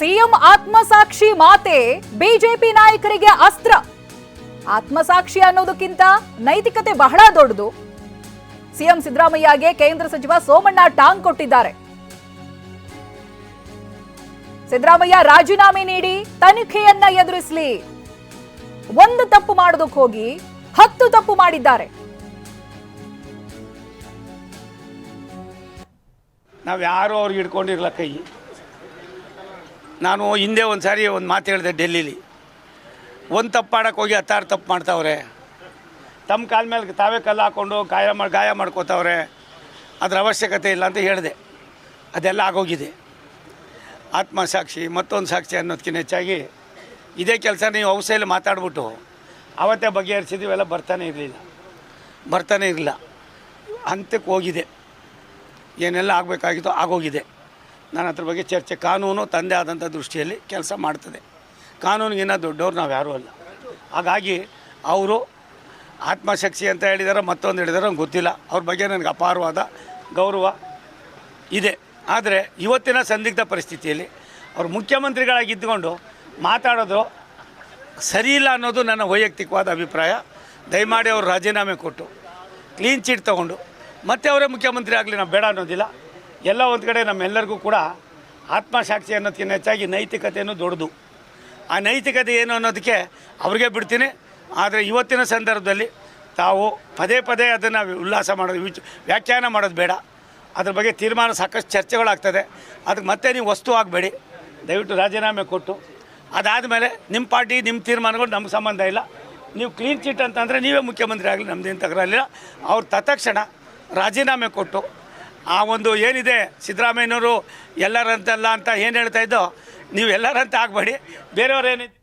CM ಆತ್ಮಸಾಕ್ಷಿ ಮಾತೆ BJP ನಾಯಕರಿಗೆ ಅಸ್ತ್ರ. ಆತ್ಮಸಾಕ್ಷಿ ಅನ್ನೋದಕ್ಕಿಂತ ನೈತಿಕತೆ ಬಹಳ ದೊಡ್ಡದು. ಸಿಎಂ ಸಿದ್ದರಾಮಯ್ಯಗೆ ಕೇಂದ್ರ ಸಚಿವ ಸೋಮಣ್ಣ ಟಾಂಗ್ ಕೊಟ್ಟಿದ್ದಾರೆ. ಸಿದ್ದರಾಮಯ್ಯ ರಾಜೀನಾಮೆ ನೀಡಿ ತನಿಖೆಯನ್ನ ಎದುರಿಸಲಿ. ಒಂದು ತಪ್ಪು ಮಾಡೋದಕ್ಕೆ ಹೋಗಿ ಹತ್ತು ತಪ್ಪು ಮಾಡಿದ್ದಾರೆ. ನಾವು ಯಾರು ಅವ್ರಿಗೆ ಹಿಡ್ಕೊಂಡಿರ್ಲ ಕೈ. ನಾನು ಹಿಂದೆ ಒಂದು ಸಾರಿ ಒಂದು ಮಾತು ಹೇಳಿದೆ ಡೆಲ್ಲಿಲಿ. ಒಂದು ತಪ್ಪು ಮಾಡೋಕೆ ಹೋಗಿ ಹತ್ತಾರು ತಪ್ಪು ಮಾಡ್ತಾವ್ರೆ. ತಮ್ಮ ಕಾಲ ಮೇಲೆ ತಾವೇ ಕಲ್ಲು ಹಾಕ್ಕೊಂಡು ಗಾಯ ಮಾಡಿ ಗಾಯ ಮಾಡ್ಕೋತಾವ್ರೆ. ಅದರ ಅವಶ್ಯಕತೆ ಇಲ್ಲ ಅಂತ ಹೇಳಿದೆ. ಅದೆಲ್ಲ ಆಗೋಗಿದೆ. ಆತ್ಮಸಾಕ್ಷಿ, ಮತ್ತೊಂದು ಸಾಕ್ಷಿ ಅನ್ನೋದಕ್ಕಿಂತ ಹೆಚ್ಚಾಗಿ ಇದೇ ಕೆಲಸ ನೀವು ಔಷಧಿಯಲ್ಲಿ ಮಾತಾಡ್ಬಿಟ್ಟು ಅವತ್ತೇ ಬಗೆಹರಿಸಿದ್ವಿ ಎಲ್ಲ ಬರ್ತಾನೆ ಇರಲಿಲ್ಲ. ಬರ್ತಾನೆ ಇರಲಿಲ್ಲ. ಹಂತಕ್ಕೆ ಹೋಗಿದೆ. ಏನೆಲ್ಲ ಆಗಬೇಕಾಗಿತ್ತು ಆಗೋಗಿದೆ. ನಾನು ಅದ್ರ ಬಗ್ಗೆ ಚರ್ಚೆ, ಕಾನೂನು ತಂದೆ ಆದಂಥ ದೃಷ್ಟಿಯಲ್ಲಿ ಕೆಲಸ ಮಾಡ್ತದೆ. ಕಾನೂನಿಗಿನ್ನ ದೊಡ್ಡವ್ರು ನಾವು ಯಾರೂ ಅಲ್ಲ. ಹಾಗಾಗಿ ಅವರು ಆತ್ಮಶಕ್ತಿ ಅಂತ ಹೇಳಿದಾರೆ ಮತ್ತೊಂದು ಹೇಳಿದಾರೆ ನಂಗೆ ಗೊತ್ತಿಲ್ಲ. ಅವ್ರ ಬಗ್ಗೆ ನನಗೆ ಅಪಾರವಾದ ಗೌರವ ಇದೆ. ಆದರೆ ಇವತ್ತಿನ ಸಂದಿಗ್ಧ ಪರಿಸ್ಥಿತಿಯಲ್ಲಿ ಅವರು ಮುಖ್ಯಮಂತ್ರಿಗಳಾಗಿದ್ದುಕೊಂಡು ಮಾತಾಡೋದು ಸರಿ ಇಲ್ಲ ಅನ್ನೋದು ನನ್ನ ವೈಯಕ್ತಿಕವಾದ ಅಭಿಪ್ರಾಯ. ದಯಮಾಡಿ ಅವರು ರಾಜೀನಾಮೆ ಕೊಟ್ಟು ಕ್ಲೀನ್ ಚೀಟ್ ತೊಗೊಂಡು, ಮತ್ತೆ ಅವರೇ ಮುಖ್ಯಮಂತ್ರಿ ಆಗಲಿ ನಾವು ಬೇಡ ಅನ್ನೋದಿಲ್ಲ. ಎಲ್ಲ ಒಂದು ಕಡೆ ನಮ್ಮೆಲ್ಲರಿಗೂ ಕೂಡ ಆತ್ಮಸಾಕ್ಷಿ ಅನ್ನೋದಕ್ಕಿಂತ ಹೆಚ್ಚಾಗಿ ನೈತಿಕತೆಯನ್ನು ದೊಡ್ಡದು. ಆ ನೈತಿಕತೆ ಏನು ಅನ್ನೋದಕ್ಕೆ ಅವ್ರಿಗೆ ಬಿಡ್ತೀನಿ. ಆದರೆ ಇವತ್ತಿನ ಸಂದರ್ಭದಲ್ಲಿ ತಾವು ಪದೇ ಪದೇ ಅದನ್ನು ಉಲ್ಲಾಸ ಮಾಡೋದು, ವಿಚ, ವ್ಯಾಖ್ಯಾನ ಮಾಡೋದು ಬೇಡ. ಅದ್ರ ಬಗ್ಗೆ ತೀರ್ಮಾನ ಸಾಕಷ್ಟು ಚರ್ಚೆಗಳಾಗ್ತದೆ. ಅದಕ್ಕೆ ಮತ್ತೆ ನೀವು ವಸ್ತು ಆಗಬೇಡಿ ದಯವಿಟ್ಟು ರಾಜೀನಾಮೆ ಕೊಟ್ಟು. ಅದಾದಮೇಲೆ ನಿಮ್ಮ ಪಾರ್ಟಿ ನಿಮ್ಮ ತೀರ್ಮಾನಗಳು ನಮ್ಗೆ ಸಂಬಂಧ ಇಲ್ಲ. ನೀವು ಕ್ಲೀನ್ ಚಿಟ್ ಅಂತಂದರೆ ನೀವೇ ಮುಖ್ಯಮಂತ್ರಿ ಆಗಲಿ ನಮ್ಮದೇನು ತಗರಲಿಲ್ಲ. ಅವ್ರು ತತ್ಕ್ಷಣ ರಾಜೀನಾಮೆ ಕೊಟ್ಟು ಆ ಒಂದು ಏನಿದೆ ಸಿದ್ದರಾಮಯ್ಯನವರು ಎಲ್ಲರಂತಲ್ಲ ಅಂತ ಏನು ಹೇಳ್ತಾ ಇದ್ದೋ ನೀವು ಎಲ್ಲರಂತ ಆಗಬೇಡಿ. ಬೇರೆಯವ್ರು ಏನಿದೆ